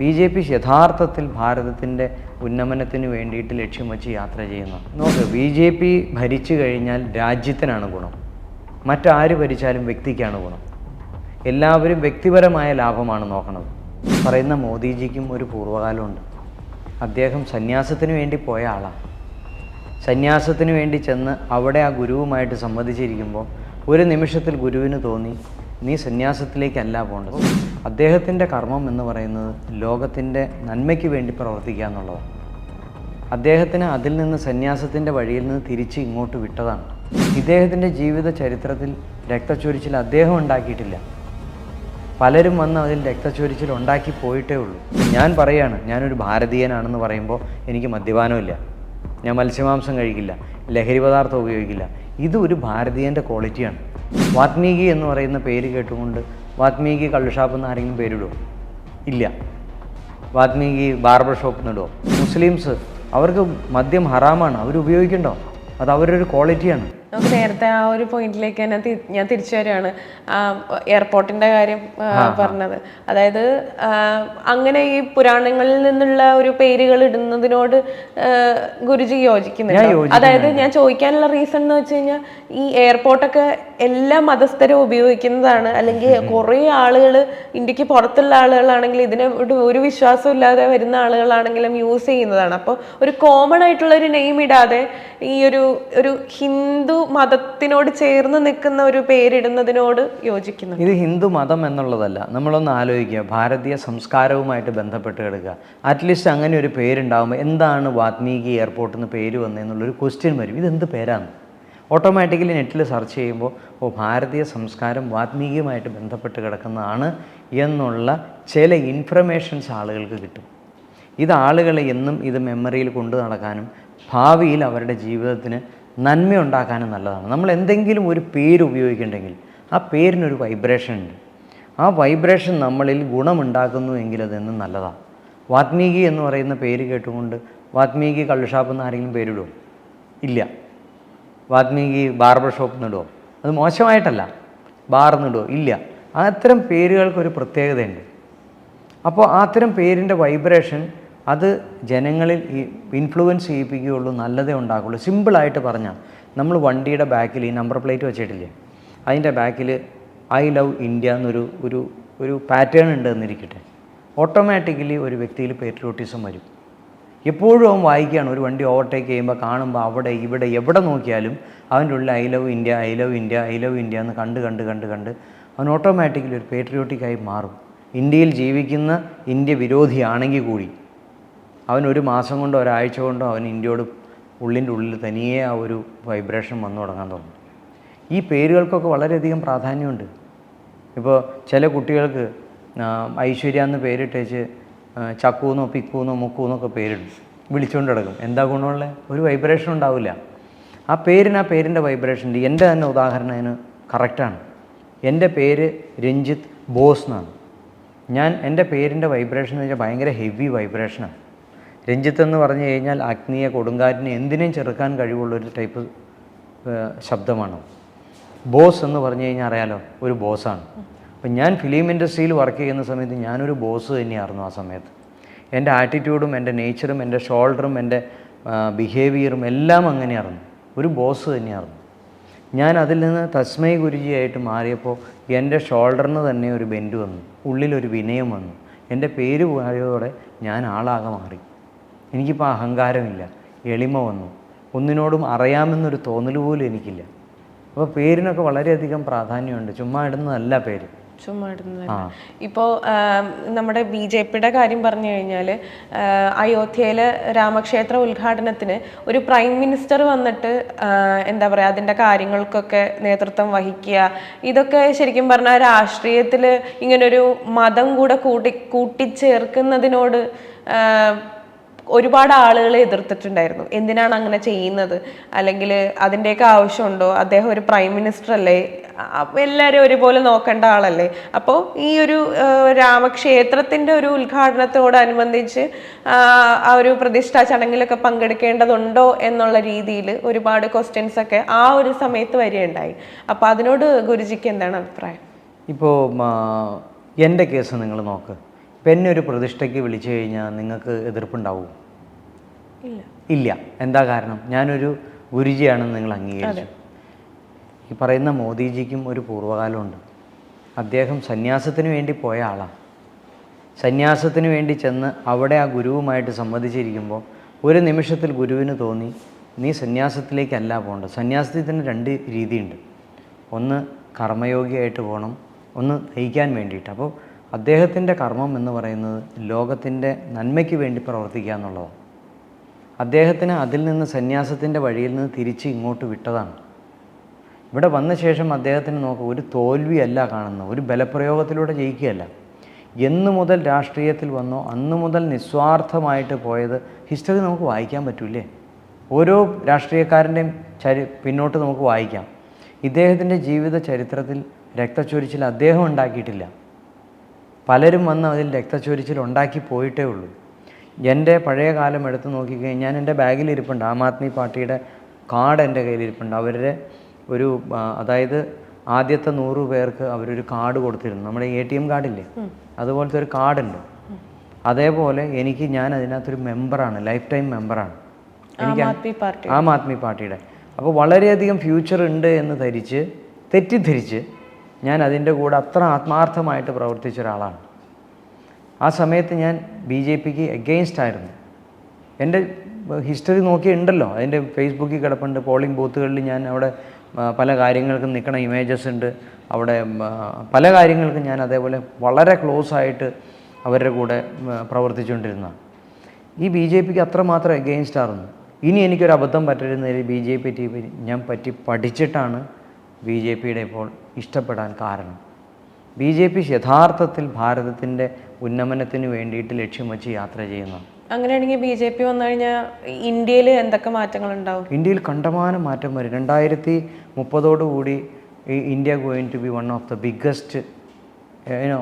B J P യഥാർത്ഥത്തിൽ ഭാരതത്തിന്റെ ഉന്നമനത്തിന് വേണ്ടിയിട്ട് ലക്ഷ്യം വെച്ച് യാത്ര ചെയ്യുന്നു. നോക്ക് ബി ജെ പി ഭരിച്ചു കഴിഞ്ഞാൽ രാജ്യത്തിനാണ് ഗുണം. മറ്റാര് ഭരിച്ചാലും വ്യക്തിക്കാണ് ഗുണം. എല്ലാവരും വ്യക്തിപരമായ ലാഭമാണ് നോക്കണത്. പറയുന്ന മോദിജിക്കും ഒരു പൂർവകാലമുണ്ട്. അദ്ദേഹം സന്യാസത്തിന് വേണ്ടി പോയ ആളാണ് സന്യാസത്തിന് വേണ്ടി ചെന്ന് അവിടെ ആ ഗുരുവുമായിട്ട് സംവദിച്ചിരിക്കുമ്പോൾ ഒരു നിമിഷത്തിൽ ഗുരുവിന് തോന്നി നീ സന്യാസത്തിലേക്കല്ല പോകേണ്ടത് അദ്ദേഹത്തിന്റെ കർമ്മം എന്ന് പറയുന്നത് ലോകത്തിന്റെ നന്മയ്ക്ക് വേണ്ടി പ്രവർത്തിക്കുക എന്നുള്ളതാണ്. അദ്ദേഹത്തിന് അതിൽ നിന്ന് സന്യാസത്തിന്റെ വഴിയിൽ നിന്ന് തിരിച്ച് ഇങ്ങോട്ട് വിട്ടതാണ്. ഇദ്ദേഹത്തിന്റെ ജീവിത ചരിത്രത്തിൽ രക്തച്ചൊരിച്ചിൽ അദ്ദേഹം ഉണ്ടാക്കിയിട്ടില്ല. പലരും വന്ന് അതിൽ രക്തച്ചൊരിച്ചിൽ ഉണ്ടാക്കി പോയിട്ടേ ഉള്ളൂ. ഞാൻ പറയാണ് ഞാനൊരു ഭാരതീയനാണെന്ന് പറയുമ്പോൾ എനിക്ക് മദ്യപാനമില്ല. ഞാൻ മത്സ്യമാംസം കഴിക്കില്ല ലഹരി പദാർത്ഥം ഉപയോഗിക്കില്ല. ഇത് ഒരു ഭാരതീയന്റെ ക്വാളിറ്റിയാണ്. വാത്മീകി എന്ന് പറയുന്ന പേര് കേട്ടുകൊണ്ട് വാത്മീകി കള്ളുഷാപ്പ് എന്ന് ആരെങ്കിലും പേരിടുമോ ഇല്ല. വാത്മീകി ബാർബർ ഷോപ്പ് എന്നിടുമോ മുസ്ലിംസ് അവർക്ക് മദ്യം ഹറാമാണ്. അവർ ഉപയോഗിക്കണ്ടോ? അത് അവരുടെ ഒരു ക്വാളിറ്റിയാണ്. നമുക്ക് നേരത്തെ ആ ഒരു പോയിന്റിലേക്ക് തന്നെ ഞാൻ തിരിച്ചു വരികയാണ്. എയർപോർട്ടിന്റെ കാര്യം പറഞ്ഞത്. അതായത് അങ്ങനെ ഈ പുരാണങ്ങളിൽ നിന്നുള്ള ഒരു പേരുകൾ ഇടുന്നതിനോട് ഗുരുജി യോജിക്കുന്നുണ്ട്? അതായത് ഞാൻ ചോദിക്കാനുള്ള റീസൺ എന്ന് വെച്ച് കഴിഞ്ഞാൽ ഈ എയർപോർട്ടൊക്കെ എല്ലാ മതസ്ഥരും ഉപയോഗിക്കുന്നതാണ്. അല്ലെങ്കിൽ കുറേ ആളുകൾ ഇന്ത്യയ്ക്ക് പുറത്തുള്ള ആളുകളാണെങ്കിൽ ഇതിനെ ഒരു ഒരു വിശ്വാസം ഇല്ലാതെ വരുന്ന ആളുകളാണെങ്കിലും യൂസ് ചെയ്യുന്നതാണ്. അപ്പോൾ ഒരു കോമൺ ആയിട്ടുള്ള ഒരു നെയിം ഇടാതെ ഈ ഒരു ഒരു ഹിന്ദു മതത്തിനോട് ചേർന്ന് നിൽക്കുന്ന ഒരു പേരിടുന്നതിനോട് യോജിക്കുന്നു ഇത് ഹിന്ദു മതം എന്നുള്ളതല്ല. നമ്മളൊന്ന് ആലോചിക്കുക. ഭാരതീയ സംസ്കാരവുമായിട്ട് ബന്ധപ്പെട്ട് കിടക്കുക. അറ്റ്ലീസ്റ്റ് അങ്ങനെ ഒരു പേരുണ്ടാകുമ്പോൾ എന്താണ് വാത്മീകി എയർപോർട്ടിൽ നിന്ന് പേര് വന്നതെന്നുള്ളൊരു ക്വസ്റ്റ്യൻ വരും. ഇതെന്ത് പേരാണ്? ഓട്ടോമാറ്റിക്കലി നെറ്റിൽ സെർച്ച് ചെയ്യുമ്പോൾ ഓ ഭാരതീയ സംസ്കാരം വാത്മീകിയുമായിട്ട് ബന്ധപ്പെട്ട് കിടക്കുന്നതാണ് എന്നുള്ള ചില ഇൻഫർമേഷൻസ് ആളുകൾക്ക് കിട്ടും. ഇത് ആളുകളെ എന്നും ഇത് മെമ്മറിയിൽ കൊണ്ടു നടക്കാനും ഭാവിയിൽ അവരുടെ ജീവിതത്തിന് നന്മയുണ്ടാക്കാനും നല്ലതാണ്. നമ്മൾ എന്തെങ്കിലും ഒരു പേര് ഉപയോഗിക്കുന്നുണ്ടെങ്കിൽ ആ പേരിനൊരു വൈബ്രേഷൻ ഉണ്ട്. ആ വൈബ്രേഷൻ നമ്മളിൽ ഗുണമുണ്ടാക്കുന്നു എങ്കിൽ അതെന്നും നല്ലതാണ് വാത്മീകി എന്ന് പറയുന്ന പേര് കേട്ടുകൊണ്ട് വാത്മീകി കള്ളുഷാപ്പ് എന്ന് ആരെങ്കിലും പേരിടുമോ ഇല്ല. വാത്മീകി ബാർബർ ഷോപ്പ് നിടുമോ അത് മോശമായിട്ടല്ല. ബാർ നിടുമോ ഇല്ല. അത്തരം പേരുകൾക്കൊരു പ്രത്യേകതയുണ്ട്. അപ്പോൾ അത്തരം പേരിന്റെ വൈബ്രേഷൻ അത് ജനങ്ങളിൽ ഈ ഇൻഫ്ലുവൻസ് ചെയ്യിപ്പിക്കുകയുള്ളൂ നല്ലതേ ഉണ്ടാക്കുള്ളൂ സിമ്പിളായിട്ട് പറഞ്ഞാൽ നമ്മൾ വണ്ടിയുടെ ബാക്കിൽ ഈ നമ്പർ പ്ലേറ്റ് വെച്ചിട്ടില്ലേ? അതിന്റെ ബാക്കിൽ ഐ ലവ് ഇന്ത്യ എന്നൊരു ഒരു ഒരു പാറ്റേൺ ഉണ്ട് എന്നിരിക്കട്ടെ ഓട്ടോമാറ്റിക്കലി ഒരു വ്യക്തിയിൽ പേട്രിയോട്ടിസം വരും. എപ്പോഴും അവൻ വായിക്കുകയാണ് ഒരു വണ്ടി ഓവർടേക്ക് ചെയ്യുമ്പോൾ കാണുമ്പോൾ അവിടെ ഇവിടെ എവിടെ നോക്കിയാലും അവന്റെ ഉള്ളിൽ I love India I love India I love India എന്ന് കണ്ട് കണ്ട് കണ്ട് കണ്ട് അവൻ ഓട്ടോമാറ്റിക്കലി ഒരു പേട്രിയോട്ടിക്കായി മാറും. ഇന്ത്യയിൽ ജീവിക്കുന്ന ഇന്ത്യ വിരോധിയാണെങ്കിൽ കൂടി അവൻ ഒരു മാസം കൊണ്ടോ ഒരാഴ്ച കൊണ്ടോ അവൻ ഇന്ത്യയോട് ഉള്ളിന്റെ ഉള്ളിൽ തനിയെ ആ ഒരു വൈബ്രേഷൻ വന്നു തുടങ്ങാൻ തുടങ്ങും ഈ പേരുകൾക്കൊക്കെ വളരെയധികം പ്രാധാന്യമുണ്ട്. ഇപ്പോൾ ചില കുട്ടികൾക്ക് ഐശ്വര്യ എന്ന് പേരിട്ടേച്ച് ചക്കൂന്നോ പിക്കൂന്നോ മുക്കൂന്നൊക്കെ പേരിടും. വിളിച്ചുകൊണ്ട് കിടക്കും എന്താ ഗുണമുള്ള? ഒരു വൈബ്രേഷൻ ഉണ്ടാവില്ല. ആ പേരിന് ആ പേരിന്റെ വൈബ്രേഷൻ എന്റെ തന്നെ ഉദാഹരണം അതിന് കറക്റ്റാണ് എന്റെ പേര് രഞ്ജിത്ത് ബോസ് എന്നാണ്. ഞാൻ എന്റെ പേരിന്റെ വൈബ്രേഷൻ എന്ന് വെച്ചാൽ ഭയങ്കര ഹെവി വൈബ്രേഷനാണ് രഞ്ജിത്ത് എന്ന് പറഞ്ഞു കഴിഞ്ഞാൽ അഗ്നിയെ കൊടുങ്കാറ്റിനെ എന്തിനേയും ചെറുക്കാൻ കഴിവുള്ളൊരു ടൈപ്പ് ശബ്ദമാണ്. ബോസ് എന്ന് പറഞ്ഞു കഴിഞ്ഞാൽ അറിയാലോ ഒരു ബോസാണ്. അപ്പം ഞാൻ ഫിലിം ഇൻഡസ്ട്രിയിൽ വർക്ക് ചെയ്യുന്ന സമയത്ത് ഞാനൊരു ബോസ് തന്നെയായിരുന്നു ആ സമയത്ത്. എന്റെ ആറ്റിറ്റ്യൂഡും എന്റെ നേച്ചറും എന്റെ ഷോൾഡറും എന്റെ ബിഹേവിയറും എല്ലാം അങ്ങനെയായിരുന്നു. ഒരു ബോസ് തന്നെയായിരുന്നു. ഞാൻ അതിൽ നിന്ന് തസ്മൈ ഗുരുജിയായിട്ട് മാറിയപ്പോൾ എന്റെ ഷോൾഡറിന് തന്നെ ഒരു ബെൻഡ് വന്നു. ഉള്ളിലൊരു വിനയം വന്നു. എന്റെ പേര് പോയതോടെ ഞാൻ ആളാകെ മാറി. എനിക്കിപ്പോൾ അഹങ്കാരമില്ല. എളിമ വന്നു. ഒന്നിനോടും അറിയാമെന്നൊരു തോന്നൽ പോലും എനിക്കില്ല. അപ്പോൾ പേരിനൊക്കെ വളരെയധികം പ്രാധാന്യമുണ്ട്. ചുമ്മാ ഇടുന്നതല്ല പേര്. ചുമ്മാ ഇടുന്നതല്ല. ഇപ്പോൾ നമ്മുടെ ബി ജെ പിയുടെ കാര്യം പറഞ്ഞു കഴിഞ്ഞാൽ അയോധ്യയിലെ രാമക്ഷേത്ര ഉദ്ഘാടനത്തിന് ഒരു പ്രൈം മിനിസ്റ്റർ വന്നിട്ട് എന്താ പറയുക അതിന്റെ കാര്യങ്ങൾക്കൊക്കെ നേതൃത്വം വഹിക്കുക. ഇതൊക്കെ ശരിക്കും പറഞ്ഞാൽ രാഷ്ട്രീയത്തിൽ ഇങ്ങനൊരു മതം കൂടെ കൂട്ടി കൂട്ടിച്ചേർക്കുന്നതിനോട് ഒരുപാട് ആളുകൾ എതിർത്തിട്ടുണ്ടായിരുന്നു. എന്തിനാണ് അങ്ങനെ ചെയ്യുന്നത്? അല്ലെങ്കിൽ അതിന്റെയൊക്കെ ആവശ്യമുണ്ടോ? അദ്ദേഹം ഒരു പ്രൈം മിനിസ്റ്റർ അല്ലേ? എല്ലാവരും ഒരുപോലെ നോക്കേണ്ട ആളല്ലേ? അപ്പോൾ ഈ ഒരു രാമക്ഷേത്രത്തിന്റെ ഒരു ഉദ്ഘാടനത്തോടനുബന്ധിച്ച് ആ ഒരു പ്രതിഷ്ഠാ ചടങ്ങിലൊക്കെ പങ്കെടുക്കേണ്ടതുണ്ടോ എന്നുള്ള രീതിയിൽ ഒരുപാട് ക്വസ്റ്റ്യൻസ് ഒക്കെ ആ ഒരു സമയത്ത് വരികയുണ്ടായി. അപ്പോൾ അതിനോട് ഗുരുജിക്ക് എന്താണ് അഭിപ്രായം? ഇപ്പോൾ എന്റെ കേസ് നിങ്ങൾ നോക്ക്. ഇപ്പം എന്നെ ഒരു പ്രതിഷ്ഠയ്ക്ക് വിളിച്ചു കഴിഞ്ഞാൽ നിങ്ങൾക്ക് എതിർപ്പുണ്ടാവും. ഇല്ല. എന്താ കാരണം? ഞാനൊരു ഗുരുജിയാണെന്ന് നിങ്ങൾ അംഗീകരിച്ചു. ഈ പറയുന്ന മോദിജിക്കും ഒരു പൂർവകാലമുണ്ട്. അദ്ദേഹം സന്യാസത്തിന് വേണ്ടി പോയ ആളാണ്. സന്യാസത്തിന് വേണ്ടി ചെന്ന് അവിടെ ആ ഗുരുവുമായിട്ട് സംവദിച്ചിരിക്കുമ്പോൾ ഒരു നിമിഷത്തിൽ ഗുരുവിന് തോന്നി നീ സന്യാസത്തിലേക്കല്ല പോകേണ്ടത് സന്യാസത്തിൽ തന്നെ രണ്ട് രീതിയുണ്ട്. ഒന്ന് കർമ്മയോഗിയായിട്ട് പോകണം ഒന്ന് നയിക്കാൻ വേണ്ടിയിട്ട്. അപ്പോൾ അദ്ദേഹത്തിന്റെ കർമ്മം എന്ന് പറയുന്നത് ലോകത്തിന്റെ നന്മയ്ക്ക് വേണ്ടി പ്രവർത്തിക്കുക എന്നുള്ളതാണ്. അദ്ദേഹത്തിന് അതിൽ നിന്ന് സന്യാസത്തിന്റെ വഴിയിൽ നിന്ന് തിരിച്ച് ഇങ്ങോട്ട് വിട്ടതാണ്. ഇവിടെ വന്ന ശേഷം അദ്ദേഹത്തിന് നോക്കുക ഒരു തോൽവിയല്ല കാണുന്നത് ഒരു ബലപ്രയോഗത്തിലൂടെ ജയിക്കുകയല്ല. എന്നു മുതൽ രാഷ്ട്രീയത്തിൽ വന്നോ അന്നു മുതൽ നിസ്വാർത്ഥമായിട്ട് പോയത് ഹിസ്റ്ററി നമുക്ക് വായിക്കാൻ പറ്റൂലേ ഓരോ രാഷ്ട്രീയക്കാരന്റെയും ചരി പിന്നോട്ട് നമുക്ക് വായിക്കാം. ഇദ്ദേഹത്തിന്റെ ജീവിത ചരിത്രത്തിൽ രക്തച്ചൊരിച്ചിൽ അദ്ദേഹം ഉണ്ടാക്കിയിട്ടില്ല. പലരും വന്ന് അതിൽ രക്തച്ചൊരിച്ചിൽ ഉണ്ടാക്കി പോയിട്ടേ ഉള്ളൂ. എന്റെ പഴയ കാലം എടുത്ത് നോക്കിക്കഴിഞ്ഞാൽ എന്റെ ബാഗിൽ ഇരിപ്പുണ്ട്. ആം ആദ്മി പാർട്ടിയുടെ കാർഡ് എന്റെ കയ്യിലിരിപ്പുണ്ട് അവരുടെ ഒരു അതായത് ആദ്യത്തെ നൂറ് പേർക്ക് അവരൊരു കാർഡ് കൊടുത്തിരുന്നു. നമ്മുടെ എ ടി എം കാർഡില്ലേ? അതുപോലത്തെ ഒരു കാർഡുണ്ട്. അതേപോലെ എനിക്ക് ഞാൻ അതിനകത്തൊരു മെമ്പറാണ് ലൈഫ് ടൈം മെമ്പറാണ്. എനിക്ക് ആം ആദ്മി പാർട്ടിയുടെ. അപ്പോൾ വളരെയധികം ഫ്യൂച്ചർ ഉണ്ട് എന്ന് ധരിച്ച് തെറ്റിദ്ധരിച്ച് ഞാൻ അതിന്റെ കൂടെ അത്ര ആത്മാർത്ഥമായിട്ട് പ്രവർത്തിച്ച ഒരാളാണ്. ആ സമയത്ത് ഞാൻ ബി ജെ പിക്ക് എഗെയിൻസ്റ്റ് ആയിരുന്നു. എന്റെ ഹിസ്റ്ററി നോക്കിയുണ്ടല്ലോ അതിന്റെ ഫേസ്ബുക്കിൽ കിടപ്പുണ്ട്. പോളിംഗ് ബൂത്തുകളിൽ ഞാൻ അവിടെ പല കാര്യങ്ങൾക്കും നിൽക്കണ ഇമേജസ് ഉണ്ട്. അവിടെ പല കാര്യങ്ങൾക്കും ഞാൻ അതേപോലെ വളരെ ക്ലോസ് ആയിട്ട് അവരുടെ കൂടെ പ്രവർത്തിച്ചുകൊണ്ടിരുന്ന ഈ ബി ജെ പിക്ക് അത്രമാത്രം എഗെയിൻസ്റ്റ് ആയിരുന്നു ഇനി എനിക്കൊരു അബദ്ധം പറ്റരുന്നതിൽ ബി ജെ പി ടി ഞാൻ പറ്റി പഠിച്ചിട്ടാണ് ബി ജെ പിയുടെ ഇപ്പോൾ ഇഷ്ടപ്പെടാൻ കാരണം. ബി ജെ പി യഥാർത്ഥത്തിൽ ഭാരതത്തിന്റെ ഉന്നമനത്തിന് വേണ്ടിയിട്ട് ലക്ഷ്യം വെച്ച് യാത്ര ചെയ്യുന്നത് അങ്ങനെയാണെങ്കിൽ ബി ജെ പി വന്നു കഴിഞ്ഞാൽ ഇന്ത്യയിൽ എന്തൊക്കെ മാറ്റങ്ങൾ ഉണ്ടാവും? ഇന്ത്യയിൽ കണ്ടമാനം മാറ്റം വരും. രണ്ടായിരത്തി മുപ്പതോടുകൂടി ഈ India going to be one of the biggest you know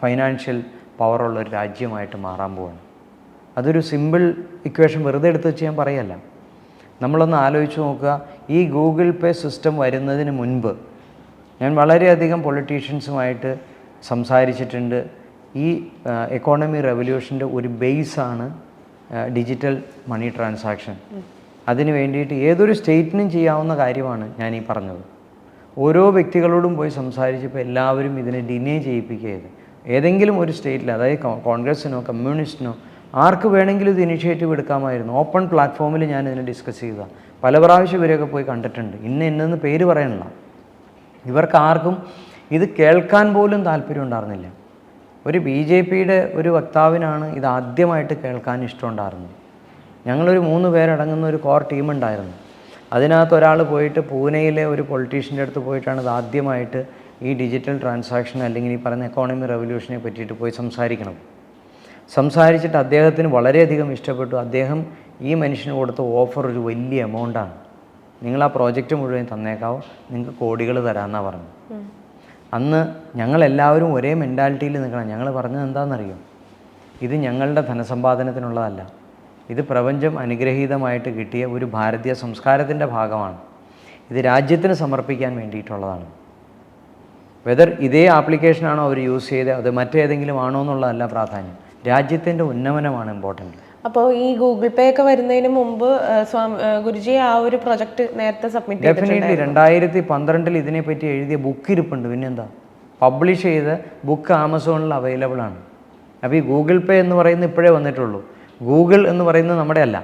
financial പവറുള്ള ഒരു രാജ്യമായിട്ട് മാറാൻ പോവാണ്. അതൊരു സിമ്പിൾ ഇക്വേഷൻ വെറുതെ എടുത്ത് വെച്ച് ഞാൻ പറയല്ല. നമ്മളൊന്ന് ആലോചിച്ച് നോക്കുക. ഈ ഗൂഗിൾ പേ സിസ്റ്റം വരുന്നതിന് മുൻപ് ഞാൻ വളരെയധികം പൊളിറ്റീഷ്യൻസുമായിട്ട് സംസാരിച്ചിട്ടുണ്ട്. ഈ എക്കോണമി റെവല്യൂഷന്റെ ഒരു ബേസാണ് ഡിജിറ്റൽ മണി ട്രാൻസാക്ഷൻ അതിന് വേണ്ടിയിട്ട് ഏതൊരു സ്റ്റേറ്റിനും ചെയ്യാവുന്ന കാര്യമാണ് ഞാൻ ഈ പറഞ്ഞത്. ഓരോ വ്യക്തികളോടും പോയി സംസാരിച്ചപ്പോൾ എല്ലാവരും ഇതിനെ ഡിനേ ചെയ്യിപ്പിക്കുകയത് ഏതെങ്കിലും ഒരു സ്റ്റേറ്റിൽ അതായത് കോൺഗ്രസ്സിനോ കമ്മ്യൂണിസ്റ്റിനോ ആർക്ക് വേണമെങ്കിലും ഇത് ഇനിഷ്യേറ്റീവ് എടുക്കാമായിരുന്നു. ഓപ്പൺ പ്ലാറ്റ്ഫോമിൽ ഞാൻ ഇതിനെ ഡിസ്കസ് ചെയ്ത പല പ്രാവശ്യം ഇവരെയൊക്കെ പോയി കണ്ടിട്ടുണ്ട്. ഇന്ന് ഇന്നെന്ന് പേര് പറയണില്ല. ഇവർക്ക് ആർക്കും ഇത് കേൾക്കാൻ പോലും താല്പര്യം ഉണ്ടായിരുന്നില്ല. ഒരു ബി ജെ പിയുടെ ഒരു വക്താവിനാണ് ഇത് ആദ്യമായിട്ട് കേൾക്കാൻ ഇഷ്ടമുണ്ടായിരുന്നത്. ഞങ്ങളൊരു മൂന്ന് പേരടങ്ങുന്ന ഒരു കോർ ടീം ഉണ്ടായിരുന്നു അതിനകത്ത് ഒരാൾ പോയിട്ട് പൂനെയിലെ ഒരു പൊളിറ്റീഷ്യന്റെ അടുത്ത് പോയിട്ടാണ് ഇത് ആദ്യമായിട്ട് ഈ ഡിജിറ്റൽ ട്രാൻസാക്ഷൻ അല്ലെങ്കിൽ ഈ പറയുന്ന എക്കോണമി റെവല്യൂഷനെ പറ്റിയിട്ട് പോയി സംസാരിക്കണം സംസാരിച്ചിട്ട് അദ്ദേഹത്തിന് വളരെയധികം ഇഷ്ടപ്പെട്ടു. അദ്ദേഹം ഈ മനുഷ്യന് കൊടുത്ത ഓഫർ ഒരു വലിയ എമൗണ്ടാണ്. നിങ്ങൾ ആ പ്രോജക്റ്റ് മുഴുവൻ തന്നേക്കാവും. നിങ്ങൾക്ക് കോടികൾ തരാമെന്നാണ് പറഞ്ഞു അന്ന് ഞങ്ങളെല്ലാവരും ഒരേ മെന്റാലിറ്റിയിൽ നിൽക്കണം. ഞങ്ങൾ പറഞ്ഞത് എന്താണെന്നറിയോ? ഇത് ഞങ്ങളുടെ ധനസമ്പാദനത്തിനുള്ളതല്ല. ഇത് പ്രപഞ്ചം അനുഗ്രഹീതമായിട്ട് കിട്ടിയ ഒരു ഭാരതീയ സംസ്കാരത്തിന്റെ ഭാഗമാണ്. ഇത് രാജ്യത്തിന് സമർപ്പിക്കാൻ വേണ്ടിയിട്ടുള്ളതാണ്. വെതർ ഇതേ ആപ്ലിക്കേഷനാണോ അവർ യൂസ് ചെയ്ത് അത് മറ്റേതെങ്കിലും ആണോ എന്നുള്ളതല്ല പ്രാധാന്യം. രാജ്യത്തിന്റെ ഉന്നമനമാണ് ഇമ്പോർട്ടന്റ് അപ്പോൾ ഈ ഗൂഗിൾ പേ ഒക്കെ വരുന്നതിന് മുമ്പ് ഗുരുജി ആ ഒരു പ്രൊജക്ട് നേരത്തെ സബ്മിറ്റ് ഡെഫിനറ്റ്ലി രണ്ടായിരത്തി പന്ത്രണ്ടിൽ ഇതിനെപ്പറ്റി എഴുതിയ ബുക്ക് ഇരിപ്പുണ്ട്. പിന്നെന്താ? പബ്ലിഷ് ചെയ്ത ബുക്ക് ആമസോണിൽ അവൈലബിൾ ആണ്. അപ്പോൾ ഈ ഗൂഗിൾ പേ എന്ന് പറയുന്നത് ഇപ്പോഴേ വന്നിട്ടുള്ളൂ. ഗൂഗിൾ എന്ന് പറയുന്നത് നമ്മുടെ അല്ല.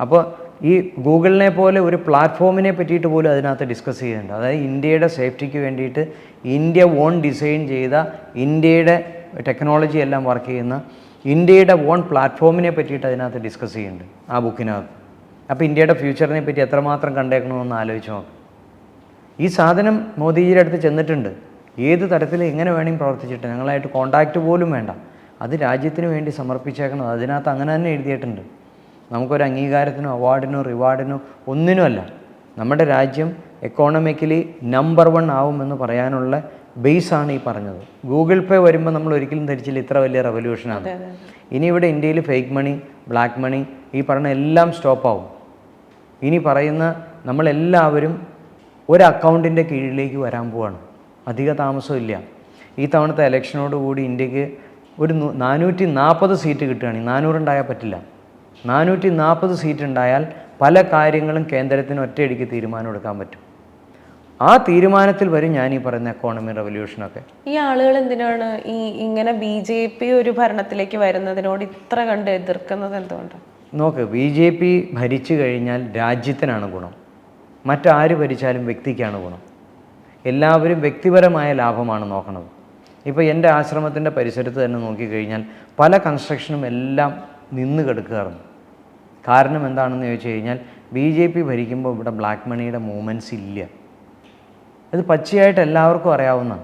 അപ്പോൾ ഈ ഗൂഗിളിനെ പോലെ ഒരു പ്ലാറ്റ്ഫോമിനെ പറ്റിയിട്ട് പോലും അതിനകത്ത് ഡിസ്കസ് ചെയ്യുന്നുണ്ട്. അതായത് ഇന്ത്യയുടെ സേഫ്റ്റിക്ക് വേണ്ടിയിട്ട് ഇന്ത്യ ഓൺ ഡിസൈൻ ചെയ്ത ഇന്ത്യയുടെ ടെക്നോളജി എല്ലാം വർക്ക് ചെയ്യുന്ന ഇന്ത്യയുടെ ഓൺ പ്ലാറ്റ്ഫോമിനെ പറ്റിയിട്ട് അതിനകത്ത് ഡിസ്കസ് ചെയ്യുന്നുണ്ട് ആ ബുക്കിനകത്ത് അപ്പോൾ ഇന്ത്യയുടെ ഫ്യൂച്ചറിനെ പറ്റി എത്രമാത്രം കണ്ടേക്കണമെന്ന് ആലോചിച്ച് നോക്കാം. ഈ സാധനം മോദിജിയുടെ അടുത്ത് ചെന്നിട്ടുണ്ട്. ഏത് തരത്തിൽ എങ്ങനെ വേണമെങ്കിൽ പ്രവർത്തിച്ചിട്ട് ഞങ്ങളായിട്ട് കോണ്ടാക്റ്റ് പോലും വേണ്ട. അത് രാജ്യത്തിന് വേണ്ടി സമർപ്പിച്ചേക്കണം. അതിനകത്ത് അങ്ങനെ തന്നെ എഴുതിയിട്ടുണ്ട്. നമുക്കൊരു അംഗീകാരത്തിനോ അവാർഡിനോ റിവാർഡിനോ ഒന്നിനുമല്ല. നമ്മുടെ രാജ്യം എക്കോണമിക്കലി നമ്പർ വൺ ആവുമെന്ന് പറയാനുള്ള ബേസാണ് ഈ പറഞ്ഞത്. ഗൂഗിൾ പേ വരുമ്പോൾ നമ്മൾ ഒരിക്കലും ധരിച്ചില്ല ഇത്ര വലിയ റെവല്യൂഷനാണ് ഇനി ഇവിടെ ഇന്ത്യയിൽ ഫേക്ക് മണി ബ്ലാക്ക് മണി ഈ പറഞ്ഞ എല്ലാം സ്റ്റോപ്പ് ആവും. ഇനി പറയുന്ന നമ്മളെല്ലാവരും ഒരു അക്കൗണ്ടിന്റെ കീഴിലേക്ക് വരാൻ പോവാണ്. അധിക താമസമില്ല ഈ തവണത്തെ ഇലക്ഷനോട് കൂടി ഇന്ത്യയ്ക്ക് ഒരു നാനൂറ്റി നാൽപ്പത് സീറ്റ് കിട്ടുകയാണെങ്കിൽ നാനൂറുണ്ടായാൽ പറ്റില്ല. നാനൂറ്റി നാൽപ്പത് സീറ്റ് ഉണ്ടായാൽ പല കാര്യങ്ങളും കേന്ദ്രത്തിന് ഒറ്റയടിക്ക് തീരുമാനം എടുക്കാൻ പറ്റും. ആ തീരുമാനത്തിൽ വരും ഞാൻ ഈ പറയുന്ന എക്കോണമി റവല്യൂഷനൊക്കെ ഈ ആളുകൾ എന്തിനാണ് ഈ ഇങ്ങനെ ബി ജെ പി ഒരു ഭരണത്തിലേക്ക് വരുന്നതിനോട് ഇത്ര കണ്ട് എതിർക്കുന്നത് എന്തുകൊണ്ടാണ് നോക്ക് ബി ജെ പി ഭരിച്ചു കഴിഞ്ഞാൽ രാജ്യത്തിനാണ് ഗുണം. മറ്റാര് ഭരിച്ചാലും വ്യക്തിക്കാണ് ഗുണം. എല്ലാവരും വ്യക്തിപരമായ ലാഭമാണ് നോക്കണത്. ഇപ്പോൾ എന്റെ ആശ്രമത്തിന്റെ പരിസരത്ത് തന്നെ നോക്കിക്കഴിഞ്ഞാൽ പല കൺസ്ട്രക്ഷനും എല്ലാം നിന്ന് കിടക്കുകയായിരുന്നു കാരണം എന്താണെന്ന് ചോദിച്ചു കഴിഞ്ഞാൽ ബി ജെ പി ഭരിക്കുമ്പോൾ ഇവിടെ ബ്ലാക്ക് മണിയുടെ മൂവ്മെന്റ്സ് ഇല്ല. ഇത് പച്ചയായിട്ട് എല്ലാവർക്കും അറിയാവുന്നതാണ്.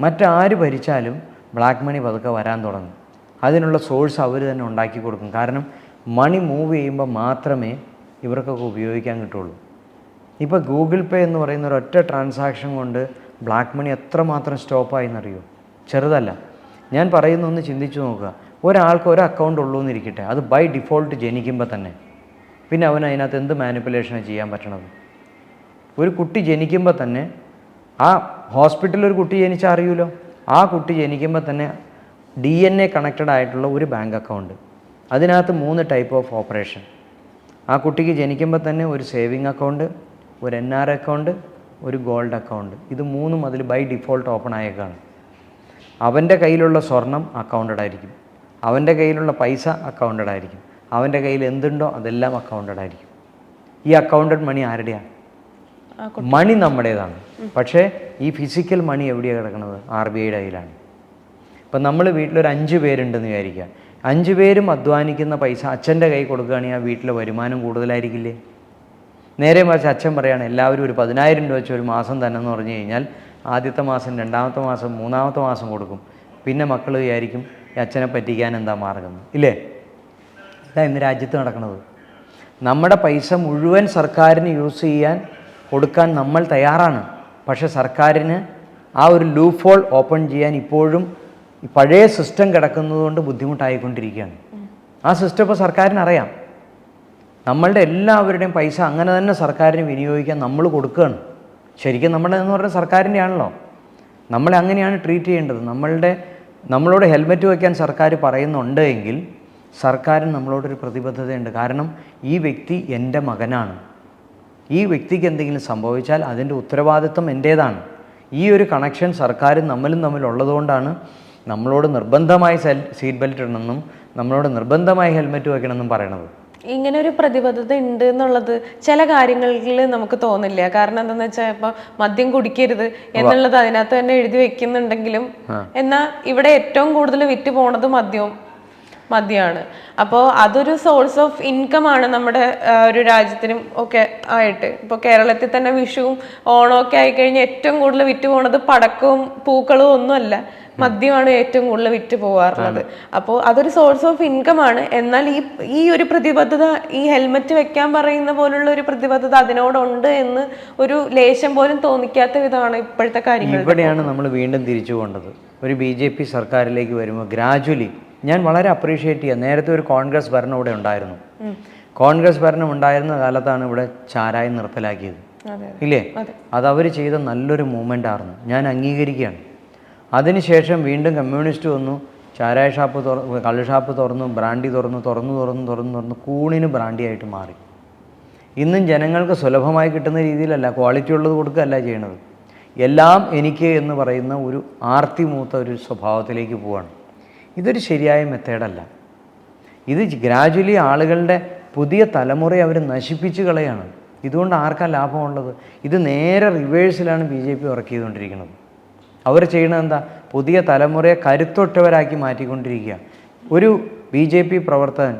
മറ്റാര് ഭരിച്ചാലും ബ്ലാക്ക് മണി പതുക്കെ വരാൻ തുടങ്ങും. അതിനുള്ള സോഴ്സ് അവർ തന്നെ ഉണ്ടാക്കി കൊടുക്കും. കാരണം മണി മൂവ് ചെയ്യുമ്പോൾ മാത്രമേ ഇവർക്കൊക്കെ ഉപയോഗിക്കാൻ കിട്ടുള്ളൂ. ഇപ്പോൾ ഗൂഗിൾ പേ എന്ന് പറയുന്ന ഒരു ഒറ്റ ട്രാൻസാക്ഷൻ കൊണ്ട് ബ്ലാക്ക് മണി എത്രമാത്രം സ്റ്റോപ്പായി എന്നറിയോ ചെറുതല്ല. ഞാൻ പറയുന്ന ഒന്ന് ചിന്തിച്ചു നോക്കുക. ഒരാൾക്ക് ഒരു അക്കൗണ്ട് ഉള്ളൂ എന്നിരിക്കട്ടെ അത് ബൈ ഡിഫോൾട്ട് ജനിക്കുമ്പോൾ തന്നെ. പിന്നെ അവൻ അതിനകത്ത് എന്ത് മാനിപ്പുലേഷനാണ് ചെയ്യാൻ പറ്റണത്? ഒരു കുട്ടി ജനിക്കുമ്പോൾ തന്നെ ആ ഹോസ്പിറ്റലിൽ ഒരു കുട്ടി ജനിച്ചാൽ അറിയൂലോ? ആ കുട്ടി ജനിക്കുമ്പോൾ തന്നെ ഡി എൻ എ കണക്റ്റഡ് ആയിട്ടുള്ള ഒരു ബാങ്ക് അക്കൗണ്ട് അതിനകത്ത് മൂന്ന് ടൈപ്പ് ഓഫ് ഓപ്പറേഷൻ ആ കുട്ടിക്ക് ജനിക്കുമ്പോൾ തന്നെ ഒരു സേവിങ് അക്കൗണ്ട് ഒരു എൻ ആർ അക്കൗണ്ട് ഒരു ഗോൾഡ് അക്കൗണ്ട് ഇത് മൂന്നും അതിൽ ബൈ ഡിഫോൾട്ട് ഓപ്പൺ ആയേക്കാണ്. അവന്റെ കയ്യിലുള്ള സ്വർണം അക്കൗണ്ടഡ് ആയിരിക്കും. അവന്റെ കയ്യിലുള്ള പൈസ അക്കൗണ്ടഡ് ആയിരിക്കും. അവന്റെ കയ്യിൽ എന്തുണ്ടോ അതെല്ലാം അക്കൗണ്ടഡ് ആയിരിക്കും. ഈ അക്കൗണ്ടഡ് മണി ആരുടെയാണ് മണി നമ്മുടേതാണ്. പക്ഷേ ഈ ഫിസിക്കൽ മണി എവിടെയാണ് കിടക്കുന്നത്? ആർ ബി ഐയുടെ കയ്യിലാണ് ഇപ്പം നമ്മൾ വീട്ടിലൊരു അഞ്ച് പേരുണ്ടെന്ന് വിചാരിക്കുക. അഞ്ച് പേരും അധ്വാനിക്കുന്ന പൈസ അച്ഛന്റെ കൈ കൊടുക്കുകയാണെങ്കിൽ ആ വീട്ടിലെ വരുമാനം കൂടുതലായിരിക്കില്ലേ? നേരെ മറിച്ച് അച്ഛൻ പറയുകയാണ് എല്ലാവരും ഒരു പതിനായിരം രൂപ വെച്ച് ഒരു മാസം തന്നെ എന്ന് പറഞ്ഞു കഴിഞ്ഞാൽ ആദ്യത്തെ മാസം രണ്ടാമത്തെ മാസം മൂന്നാമത്തെ മാസം കൊടുക്കും. പിന്നെ മക്കൾ വിചാരിക്കും അച്ഛനെ പറ്റിക്കാൻ എന്താ മാർഗം? ഇല്ലേ? ഇതാ ഇന്ന് രാജ്യത്ത് നടക്കുന്നത്. നമ്മുടെ പൈസ മുഴുവൻ സർക്കാരിന് യൂസ് ചെയ്യാൻ കൊടുക്കാൻ നമ്മൾ തയ്യാറാണ്. പക്ഷേ സർക്കാരിന് ആ ഒരു ഹോൾ ഓപ്പൺ ചെയ്യാൻ ഇപ്പോഴും പഴയ സിസ്റ്റം കിടക്കുന്നതുകൊണ്ട് ബുദ്ധിമുട്ടായിക്കൊണ്ടിരിക്കുകയാണ്. ആ സിസ്റ്റം ഇപ്പോൾ സർക്കാരിന് അറിയാം നമ്മളുടെ എല്ലാവരുടെയും പൈസ അങ്ങനെ തന്നെ സർക്കാരിന് വിനിയോഗിക്കാൻ നമ്മൾ കൊടുക്കുകയാണ്. ശരിക്കും നമ്മുടെ എന്ന് പറഞ്ഞാൽ സർക്കാരിന്റെ ആണല്ലോ നമ്മളെ അങ്ങനെയാണ് ട്രീറ്റ് ചെയ്യേണ്ടത്. നമ്മളുടെ നമ്മളോട് ഹെൽമെറ്റ് വയ്ക്കാൻ സർക്കാർ പറയുന്നുണ്ട് എങ്കിൽ സർക്കാരിന് നമ്മളോടൊരു പ്രതിബദ്ധതയുണ്ട്. കാരണം ഈ വ്യക്തി എന്റെ മകനാണ്. ഈ വ്യക്തിക്ക് എന്തെങ്കിലും സംഭവിച്ചാൽ അതിന്റെ ഉത്തരവാദിത്വം എന്റേതാണ്. ഈ ഒരു കണക്ഷൻ സർക്കാരും നമ്മളും തമ്മിൽ ഉള്ളതുകൊണ്ടാണ് നമ്മളോട് നിർബന്ധമായി സെൽ സീറ്റ് ബെൽറ്റ് ഇടണമെന്നും നമ്മളോട് നിർബന്ധമായി ഹെൽമെറ്റ് വയ്ക്കണമെന്നും പറയണത്. ഇങ്ങനെ ഒരു പ്രതിബദ്ധത ഉണ്ട് എന്നുള്ളത് ചില കാര്യങ്ങളിൽ നമുക്ക് തോന്നില്ല. കാരണം എന്താണെന്ന് വെച്ചാൽ ഇപ്പൊ മദ്യം കുടിക്കരുത് എന്നുള്ളത് അതിനകത്ത് തന്നെ എഴുതി വെക്കുന്നുണ്ടെങ്കിലും എന്നാൽ ഇവിടെ ഏറ്റവും കൂടുതൽ വിറ്റ് പോണത് മദ്യവും മദ്യമാണ് അപ്പോൾ അതൊരു സോഴ്സ് ഓഫ് ഇൻകം ആണ് നമ്മുടെ ഒരു രാജ്യത്തിനും ഒക്കെ ആയിട്ട്. ഇപ്പോൾ കേരളത്തിൽ തന്നെ വിഷുവും ഓണമൊക്കെ ഒക്കെ ആയിക്കഴിഞ്ഞാൽ ഏറ്റവും കൂടുതൽ വിറ്റ് പോണത് പടക്കവും പൂക്കളും ഒന്നുമല്ല. മദ്യമാണ് ഏറ്റവും കൂടുതൽ വിറ്റ് പോകാറുള്ളത് അപ്പോൾ അതൊരു സോഴ്സ് ഓഫ് ഇൻകം ആണ്. എന്നാൽ ഈ ഈ ഒരു പ്രതിബദ്ധത ഈ ഹെൽമെറ്റ് വെക്കാൻ പറയുന്ന പോലുള്ള ഒരു പ്രതിബദ്ധത അതിനോടുണ്ട് എന്ന് ഒരു ലേശം പോലും തോന്നിക്കാത്ത വിധമാണ് ഇപ്പോഴത്തെ കാര്യങ്ങൾ. ഇവിടെയാണ് നമ്മൾ വീണ്ടും തിരിച്ചു കൊണ്ടത് ഒരു ബി ജെ പി സർക്കാരിലേക്ക് വരുമ്പോൾ ഗ്രാജുവലി ഞാൻ വളരെ അപ്രീഷിയേറ്റ് ചെയ്യാം. നേരത്തെ ഒരു കോൺഗ്രസ് ഭരണം ഇവിടെ ഉണ്ടായിരുന്നു. കോൺഗ്രസ് ഭരണം ഉണ്ടായിരുന്ന കാലത്താണ് ഇവിടെ ചാരായം നിർത്തലാക്കിയത്. ഇല്ലേ? അത്. അവർ ചെയ്ത നല്ലൊരു മൂവ്മെന്റ് ആയിരുന്നു. ഞാൻ അംഗീകരിക്കുകയാണ്. അതിനുശേഷം വീണ്ടും കമ്മ്യൂണിസ്റ്റ് വന്നു. ചാരായ ഷാപ്പ് തുറന്നു കള്ള് ഷാപ്പ് തുറന്നു ബ്രാൻഡി തുറന്നു തുറന്നു തുറന്നു തുറന്നു തുറന്നു കൂണിന് ബ്രാൻഡിയായിട്ട് മാറി. ഇന്നും ജനങ്ങൾക്ക് സുലഭമായി കിട്ടുന്ന രീതിയിലല്ല ക്വാളിറ്റി ഉള്ളത് കൊടുക്കുകയല്ല ചെയ്യണത്. എല്ലാം എനിക്ക് എന്ന് പറയുന്ന ഒരു ആർത്തി മൂത്ത ഒരു സ്വഭാവത്തിലേക്ക് പോവാണ്. ഇതൊരു ശരിയായ മെത്തേഡല്ല ഇത് ഗ്രാജുവലി ആളുകളുടെ പുതിയ തലമുറയെ അവർ നശിപ്പിച്ച് കളയാണ്. ഇതുകൊണ്ട് ആർക്കാ ലാഭമുള്ളത് ഇത് നേരെ റിവേഴ്സിലാണ് ബി ജെ പി വർക്ക് ചെയ്തുകൊണ്ടിരിക്കുന്നത്. അവർ ചെയ്യണത് എന്താ? പുതിയ തലമുറയെ കരുത്തൊട്ടവരാക്കി മാറ്റിക്കൊണ്ടിരിക്കുക. ഒരു ബി ജെ പി പ്രവർത്തകൻ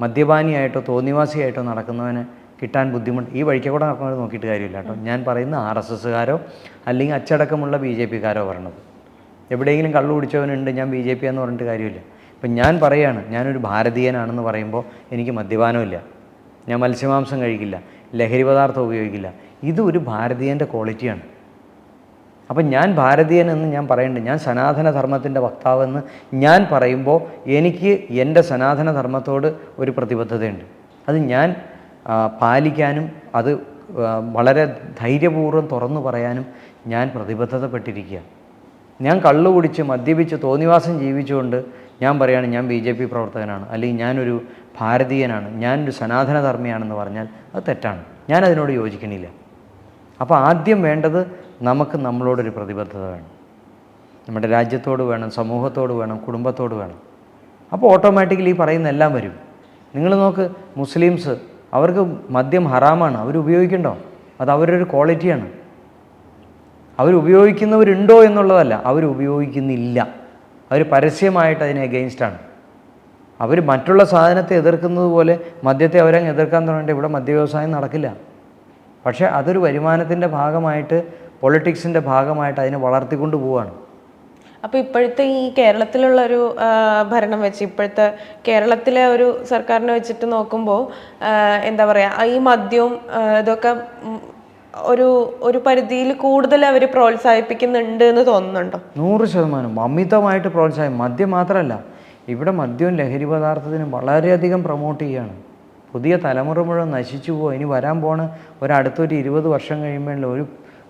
മദ്യപാനിയായിട്ടോ തോന്നിവാസിയായിട്ടോ നടക്കുന്നവന് കിട്ടാൻ ബുദ്ധിമുട്ട് ഈ വഴിക്ക് കൂടെ നടക്കുന്നത് നോക്കിയിട്ട് കാര്യമില്ല കേട്ടോ. ഞാൻ പറയുന്ന ആർ എസ് എസ്സുകാരോ അല്ലെങ്കിൽ അച്ചടക്കമുള്ള ബി ജെ പിക്കാരോ പറയണത്. എവിടെയെങ്കിലും കള്ളു കുടിച്ചവനുണ്ട് ഞാൻ ബി ജെ പി എന്ന് പറഞ്ഞിട്ട് കാര്യമില്ല. ഇപ്പം ഞാൻ പറയാണ് ഞാനൊരു ഭാരതീയനാണെന്ന് പറയുമ്പോൾ എനിക്ക് മദ്യപാനമില്ല. ഞാൻ മത്സ്യമാംസം കഴിക്കില്ല ലഹരി പദാർത്ഥം ഉപയോഗിക്കില്ല. ഇത് ഒരു ഭാരതീയന്റെ ക്വാളിറ്റിയാണ്. അപ്പം ഞാൻ ഭാരതീയൻ എന്ന് ഞാൻ പറയേണ്ടത് ഞാൻ സനാതനധർമ്മത്തിന്റെ വക്താവെന്ന് ഞാൻ പറയുമ്പോൾ എനിക്ക് എന്റെ സനാതനധർമ്മത്തോട് ഒരു പ്രതിബദ്ധതയുണ്ട്. അത് ഞാൻ പാലിക്കാനും അത് വളരെ ധൈര്യപൂർവം തുറന്നു പറയാനും ഞാൻ പ്രതിബദ്ധതപ്പെട്ടിരിക്കുക ഞാൻ കള്ളു കുടിച്ച് മദ്യപിച്ച് തോന്നിവാസം ജീവിച്ചുകൊണ്ട് ഞാൻ പറയുകയാണ് ഞാൻ ബി ജെ പി പ്രവർത്തകനാണ് അല്ലെങ്കിൽ ഞാനൊരു ഭാരതീയനാണ് ഞാനൊരു സനാതനധർമ്മിയാണെന്ന് പറഞ്ഞാൽ അത് തെറ്റാണ്. ഞാൻ അതിനോട് യോജിക്കണില്ല. അപ്പോൾ ആദ്യം വേണ്ടത് നമുക്ക് നമ്മളോടൊരു പ്രതിബദ്ധത വേണം. നമ്മുടെ രാജ്യത്തോട് വേണം സമൂഹത്തോട് വേണം കുടുംബത്തോട് വേണം. അപ്പോൾ ഓട്ടോമാറ്റിക്കലി പറയുന്ന എല്ലാം വരും. നിങ്ങൾ നോക്ക് മുസ്ലിംസ് അവർക്ക് മദ്യം ഹറാമാണ് അവർ ഉപയോഗിക്കണ്ടോ? അത് അവരൊരു ക്വാളിറ്റിയാണ്. അവർ ഉപയോഗിക്കുന്നവരുണ്ടോ എന്നുള്ളതല്ല അവരുപയോഗിക്കുന്നില്ല. അവർ പരസ്യമായിട്ട് അതിന് എഗെയിൻസ്റ്റാണ് അവർ മറ്റുള്ള സാധനത്തെ എതിർക്കുന്നത് പോലെ മദ്യത്തെ അവരങ്ങ് എതിർക്കാൻ തുടങ്ങിയിട്ട് ഇവിടെ മദ്യവ്യവസായം നടക്കില്ല. പക്ഷേ അതൊരു വരുമാനത്തിന്റെ ഭാഗമായിട്ട് പൊളിറ്റിക്സിന്റെ ഭാഗമായിട്ട് അതിനെ വളർത്തിക്കൊണ്ട് പോവുകയാണ് അപ്പോൾ ഇപ്പോഴത്തെ ഈ കേരളത്തിലുള്ള ഒരു ഭരണം വെച്ച് ഇപ്പോഴത്തെ കേരളത്തിലെ ഒരു സർക്കാരിനെ വെച്ചിട്ട് നോക്കുമ്പോൾ എന്താ പറയുക ഈ മദ്യവും ഇതൊക്കെ ഒരു ഒരു പരിധിയിൽ കൂടുതൽ അവർ പ്രോത്സാഹിപ്പിക്കുന്നുണ്ട് എന്ന് തോന്നുന്നുണ്ടോ? നൂറ് ശതമാനം. അമിതമായിട്ട് പ്രോത്സാഹം മദ്യം മാത്രമല്ല ഇവിടെ മദ്യവും ലഹരി പദാർത്ഥത്തിനും വളരെയധികം പ്രൊമോട്ട് ചെയ്യുകയാണ് പുതിയ തലമുറ മുഴുവൻ നശിച്ചു പോകും ഇനി വരാൻ പോണ ഒരടുത്തൊരു ഇരുപത് വർഷം കഴിയുമ്പോഴുള്ള ഒരു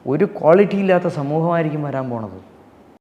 ഒരു ക്വാളിറ്റി ഇല്ലാത്ത സമൂഹമായിരിക്കും വരാൻ പോണത്.